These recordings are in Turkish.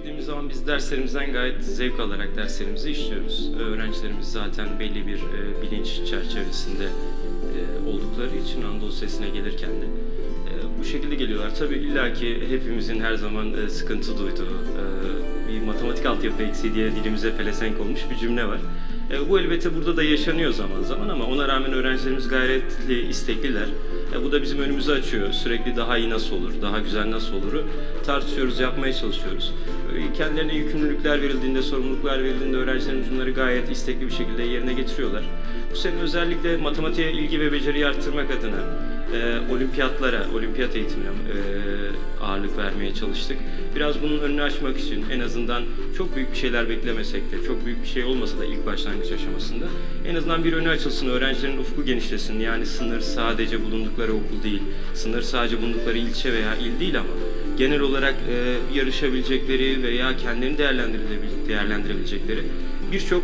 geldiğimiz zaman biz derslerimizden gayet zevk alarak derslerimizi işliyoruz. Öğrencilerimiz zaten belli bir e, bilinç çerçevesinde e, oldukları için Anadolu Sesi'ne gelirken de e, bu şekilde geliyorlar. Tabii illaki hepimizin her zaman e, sıkıntı duyduğu, e, bir matematik altyapı eksiği diye dilimize pelesenk olmuş bir cümle var. E, bu elbette burada da yaşanıyor zaman zaman ama ona rağmen öğrencilerimiz gayretli, istekliler. E, bu da bizim önümüzü açıyor. Sürekli daha iyi nasıl olur, daha güzel nasıl oluru tartışıyoruz, yapmaya çalışıyoruz. E, kendilerine yükümlülükler verildiğinde, sorumluluklar verildiğinde öğrencilerimiz bunları gayet istekli bir şekilde yerine getiriyorlar. Bu sene özellikle matematiğe ilgi ve beceriyi arttırmak adına e, olimpiyatlara, olimpiyat eğitimine e, ağırlık vermeye çalıştık. Biraz bunun önünü açmak için en azından çok büyük bir şeyler beklemesek de, çok büyük bir şey olmasa da ilk başlangıç aşamasında en azından bir önü açılsın, öğrencilerin ufku genişlesin. Yani sınır sadece bulundukları okul değil, sınır sadece bulundukları ilçe veya il değil ama genel olarak e, yarışabilecekleri veya kendilerini değerlendirebil- değerlendirebilecekleri birçok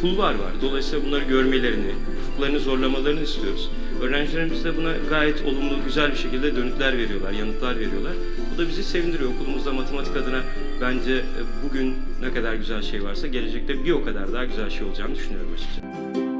kulvar var. Dolayısıyla bunları görmelerini, ufuklarını zorlamalarını istiyoruz. Öğrencilerimiz de buna gayet olumlu, güzel bir şekilde dönütler veriyorlar, yanıtlar veriyorlar. Bu da bizi sevindiriyor. Okulumuzda matematik adına bence e, bugün ne kadar güzel şey varsa gelecekte bir o kadar daha güzel şey olacağını düşünüyorum açıkçası.